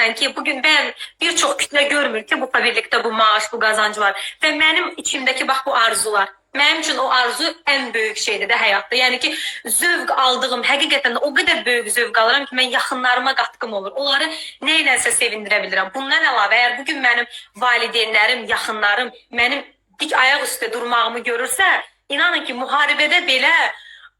görürsən ki, bugün ben birçok kütle görmür ki, bu birlikte bu maaş, bu qazancı var. Və mənim içimdəki bax bu arzular. Mənim üçün o arzu ən böyük şeydir də həyatda. Yəni ki, zövq aldığım, həqiqətən də o qədər böyük zövq alıram ki, mən yaxınlarıma qatqım olur. Onları nə iləsə sevindirə bilirəm. Bundan əlavə, əgər bugün mənim valideynlərim, yaxınlarım mənim dik ayaq üstə durmağımı görürsə, inanın ki, müharibədə belə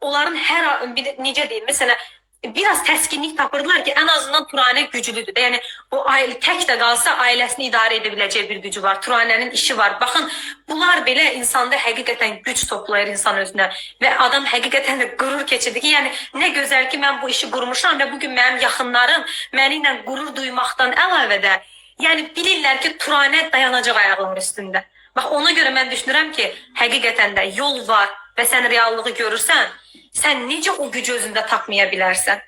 onların hər bir, necə deyim, məsələn, biraz təskinlik tapırdılar ki, ən azından Turanə güclüdür. Yəni o ailə tək də qalsa ailəsini idarə edə biləcək bir gücü var. Turanənin işi var. Baxın, bunlar belə insanda həqiqətən güc toplayır insan özünə və adam həqiqətən də qürur keçirdi ki, yəni nə gözəl ki, mən bu işi qurmuşam və bu gün mənim yaxınlarım mənimlə qürur duymaqdan əlavə də yəni bilirlər ki, Turanə dayanacaq ayaqların üstündə. Bax ona görə mən düşünürəm ki, həqiqətən də yol var və sən reallığı görürsən, sən necə o gücü özündə tapmaya bilərsən?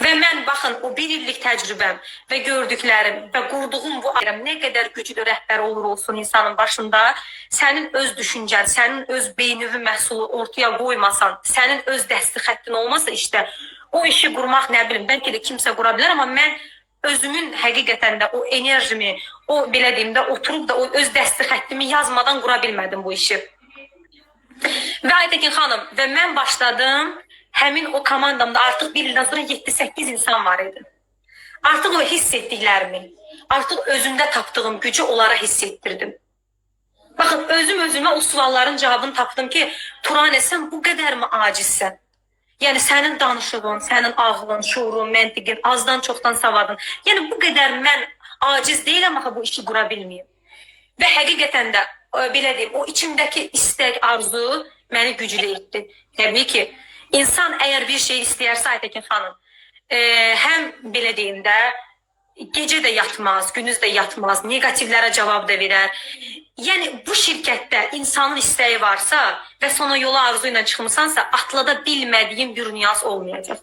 Və mən baxın o bir illik təcrübəm və gördüklərim və qurduğum bu ayrım nə qədər güclü rəhbər olur olsun insanın başında, sənin öz düşüncən, sənin öz beyninin məhsulu ortaya qoymasan, sənin öz dəsti xəttin olmasa işte o işi qurmaq nə bilim, bəlkə də kimsə qura bilər, amma özümün həqiqətən də o enerjimi, o belə deyim də oturub da o öz dəsti xəttimi yazmadan qura bilmədim bu işi. Və Aytekin xanım, və mən başladım, həmin o komandamda artıq bir ildən sonra 7-8 insan var idi. Artıq o hiss etdiklərimi, artıq özümdə tapdığım gücü onlara hiss etdirdim. Baxın, özüm özümə o sualların cavabını tapdım ki, Turanə, sən bu qədərmi acizsən? Yəni sənin danışığın, sənin ağlın, şuurun, məntiqin, azdan çoxdan savadın. Yəni bu qədər mən aciz deyiləm axı bu işi qura bilməyim. Və həqiqətən də e, belə deyim, o içimdəki istək, arzu məni güclü etdi. Təbii ki, insan əgər bir şey istəyərsə Aytekin xanım, e, həm belə deyim də gecə yatmaz, gündüz də yatmaz, negativlərə cavab da verər. Yəni bu şirkətdə insanın istəyi varsa və sonra yola arzu ilə çıxmısansa, atlada bilmədiyin bir nüans olmayacaq.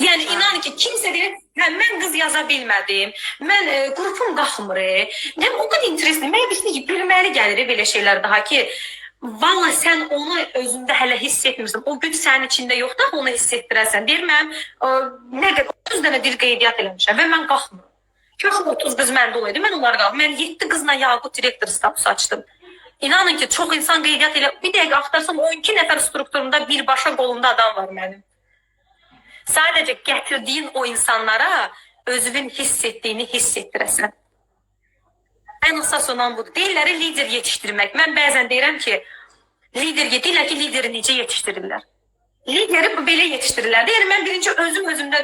Yəni inan ki, kimsə deyir, hə mən qız yaza bilmədim. Mən e, qrupum qalxmır. e. Nə o qədər interesli. Mən bir ki, bilməli gəlir e, belə şeylər daha ki, Valla sən onu özündə hələ hiss etmirsən. O güc sənin içində yoxdur, onu hiss etdirəsən. Deyir mən ə, nə qədər 30 dənə dil qeydiyyat eləmişəm və mən qalxmıram. Çox 30 qız məndə olaydı. Mən onlara qalxmıram. Mən 7 qızla Yaqut direktor statusu açdım. İnanın ki, çox insan qeydiyyat elə bir dəqiqə axtarsam 12 nəfər strukturumda birbaşa qolumda adam var mənim. Sadəcə gətirdiyin o insanlara özünün hiss etdiyini hiss etdirəsən. Ən əsas olan budur. Deyirlər lider yetişdirmək. Mən bəzən deyirəm ki, lider deyirlər ki, lideri necə yetişdirirlər? Lideri bu belə yetişdirirlər. Deyirəm mən birinci özüm özümdə